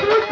Thank you.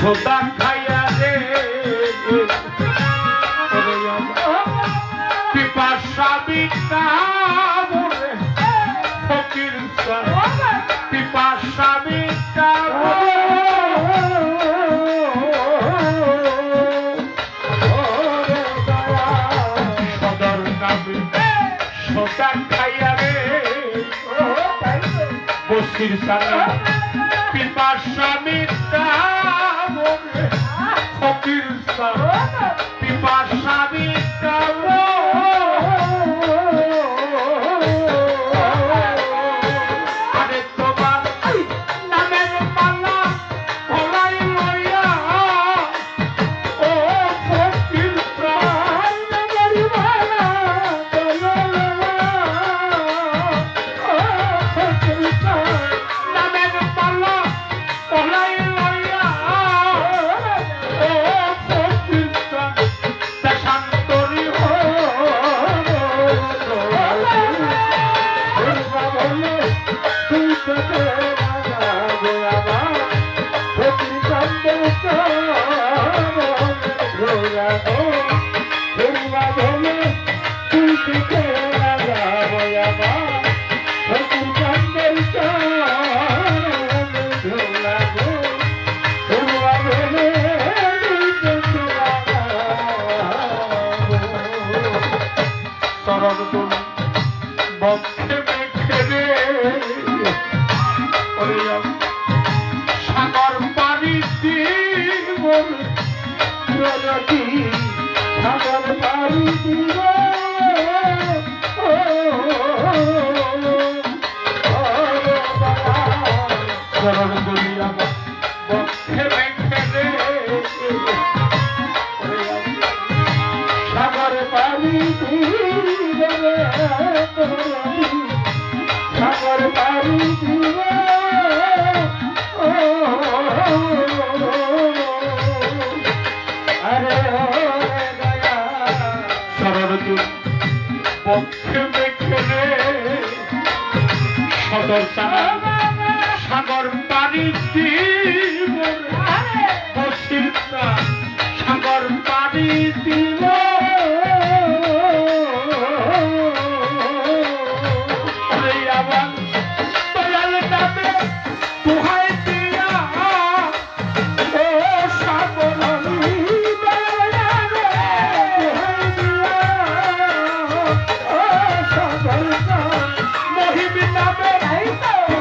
খোদা খাইয়া রে পিপাসা বিটা বলে ফকির পিপাসা বিটা সদর নামে সোদা খাইয়া রে। Baba. bump. সাগর পানি দিয়ে Amém, é isso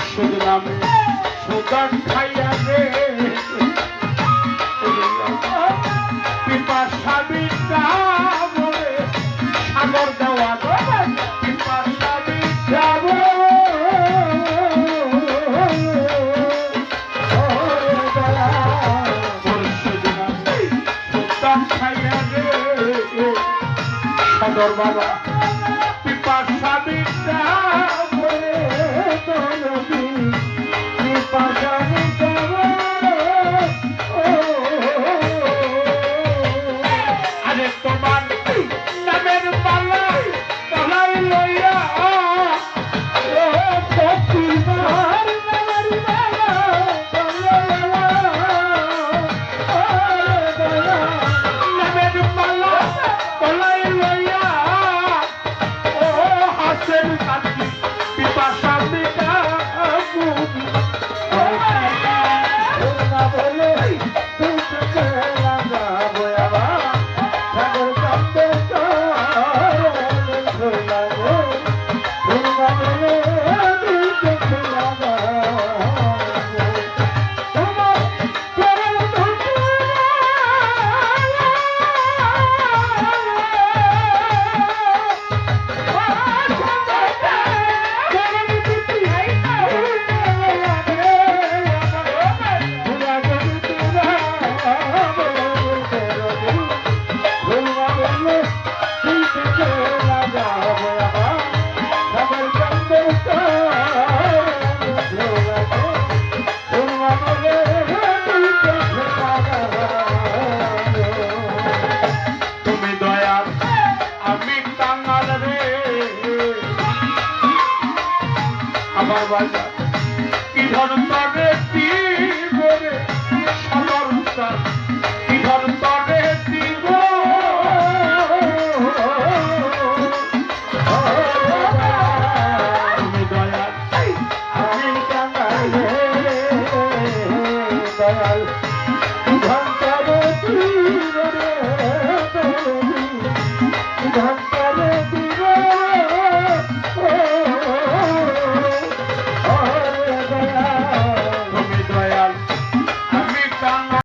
মুর্শিদ নামে সুদান খাইয়া রে। পিপাসা বিদ্যা বলে, সাগর দেওয়া পিপাসা বিদ্যা যাব ওরে দয়া মুর্শিদ নামে সুদান খাইয়া রে সদর বাবা।